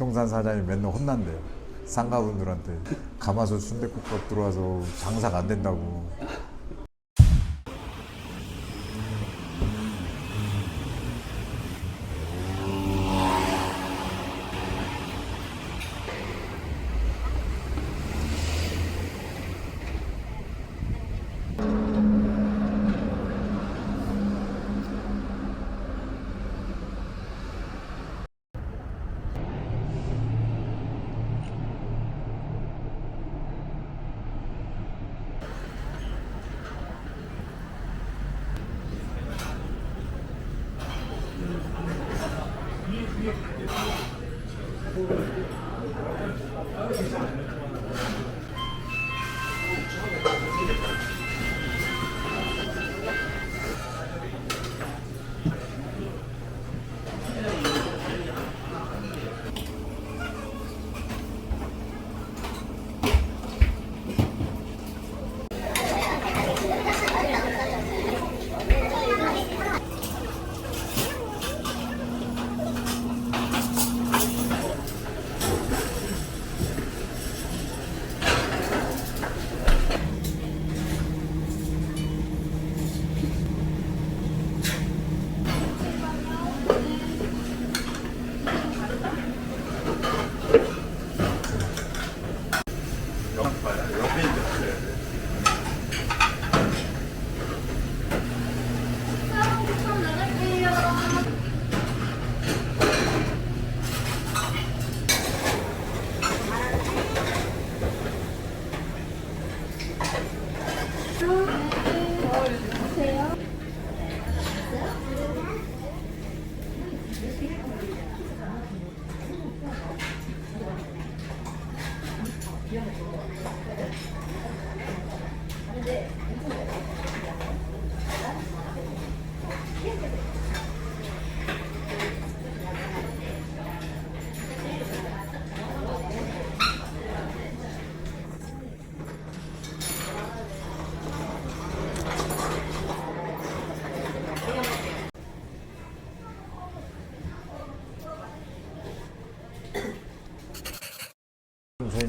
부동산 사장이 맨날 혼난대요. 상가분들한테 가마솥 순대국밥 들어와서 장사가 안 된다고.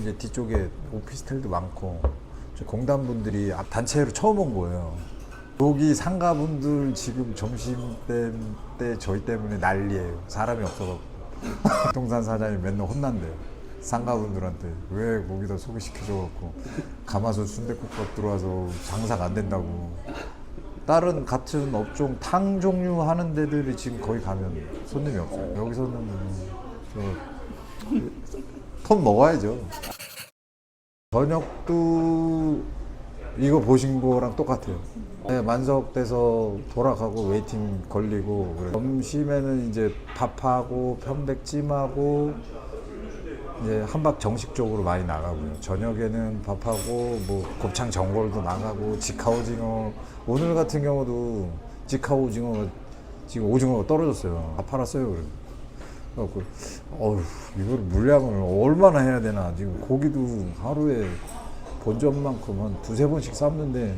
이제 뒤쪽에 오피스텔도 많고 저 공단 분들이 앞 단체로 처음 온 거예요. 여기 상가분들 지금 점심 때, 때 저희 때문에 난리예요. 사람이 없어서 부동산 사장이 맨날 혼난대요. 상가분들한테 왜 거기다 소개시켜줘갖고 가마솥 순대국밥 들어와서 장사가 안 된다고. 다른 같은 업종 탕 종류 하는 데들이 지금 거의 가면 손님이 없어요. 여기서는 저톤 먹어야죠. 저녁도 이거 보신 거랑 똑같아요. 네, 만석돼서 돌아가고 웨이팅 걸리고 그래요. 점심에는 이제 밥하고 편백찜하고 이제 한박 정식적으로 많이 나가고요. 저녁에는 밥하고 뭐 곱창 전골도 나가고 직화오징어 오늘 같은 경우도 직화오징어가 지금 오징어가 떨어졌어요. 다 팔았어요. 그래서. 그래갖고 어휴 이걸 물량을 얼마나 해야 되나. 지금 고기도 하루에 본점만큼 한 두세 번씩 삶는데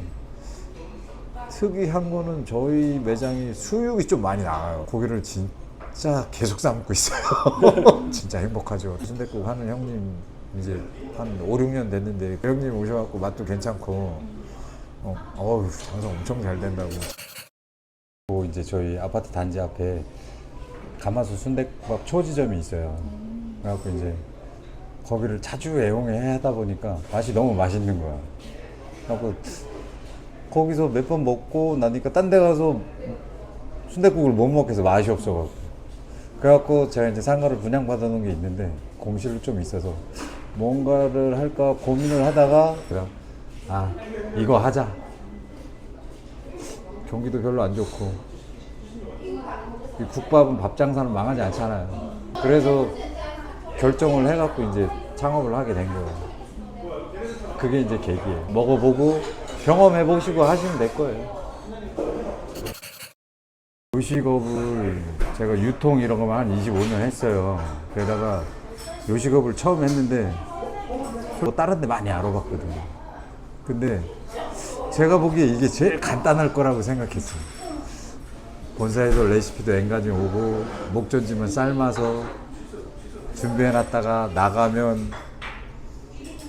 특이한 거는 저희 매장이 수육이 좀 많이 나가요. 고기를 진짜 계속 삶고 있어요. 진짜 행복하죠. 순댓국 하는 형님 이제 한 5, 6년 됐는데 그 형님 오셔갖고 맛도 괜찮고 어, 어우 장사 엄청 잘 된다고. 뭐 이제 저희 아파트 단지 앞에 가마솥 순대국밥 초지점이 있어요. 그래갖고 이제 거기를 자주 애용해 하다 보니까 맛이 너무 맛있는 거야. 그래갖고 거기서 몇 번 먹고 나니까 딴 데 가서 순대국을 못 먹겠어 맛이 없어갖고. 그래갖고 제가 이제 상가를 분양받아 놓은 게 있는데 공실이 좀 있어서 뭔가를 할까 고민을 하다가 그냥 아 이거 하자. 경기도 별로 안 좋고 이 국밥은 밥 장사는 망하지 않잖아요. 그래서 결정을 해갖고 이제 창업을 하게 된 거예요. 그게 이제 계기예요. 먹어보고 경험해 보시고 하시면 될 거예요. 요식업을 제가 유통 이런 거만 한 25년 했어요. 게다가 요식업을 처음 했는데 또 다른 데 많이 알아봤거든요. 근데 제가 보기에 이게 제일 간단할 거라고 생각했어요. 본사에서 레시피도 엔가지 오고 목전지만 삶아서 준비해놨다가 나가면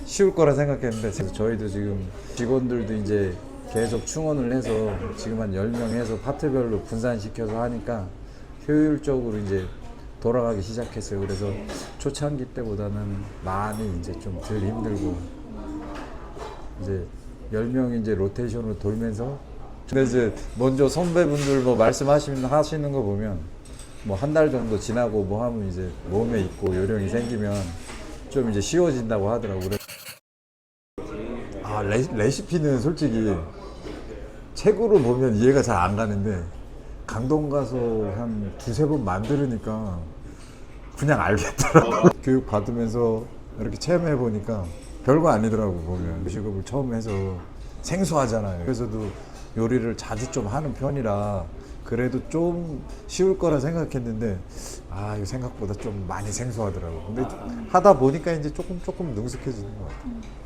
쉬울 거라 생각했는데 저희도 지금 직원들도 이제 계속 충원을 해서 지금 한 10명 해서 파트별로 분산시켜서 하니까 효율적으로 이제 돌아가기 시작했어요. 그래서 초창기 때보다는 많이 이제 좀 덜 힘들고 이제 10명이 이제 로테이션으로 돌면서 근데 이제 먼저 선배분들 뭐 말씀하시는 하시는 거 보면 뭐 한 달 정도 지나고 뭐 하면 이제 몸에 있고 요령이 생기면 좀 이제 쉬워진다고 하더라고. 그래. 아 레, 레시피는 솔직히 책으로 보면 이해가 잘 안 가는데 강동 가서 한 두세 번 만들으니까 그냥 알겠더라고. 교육 받으면서 이렇게 체험해 보니까 별거 아니더라고 보면 요식업을 처음 해서 생소하잖아요. 그래서도 요리를 자주 좀 하는 편이라 그래도 좀 쉬울 거라 생각했는데 아 이거 생각보다 좀 많이 생소하더라고. 근데 하다 보니까 이제 조금 조금 능숙해지는 것 같아요.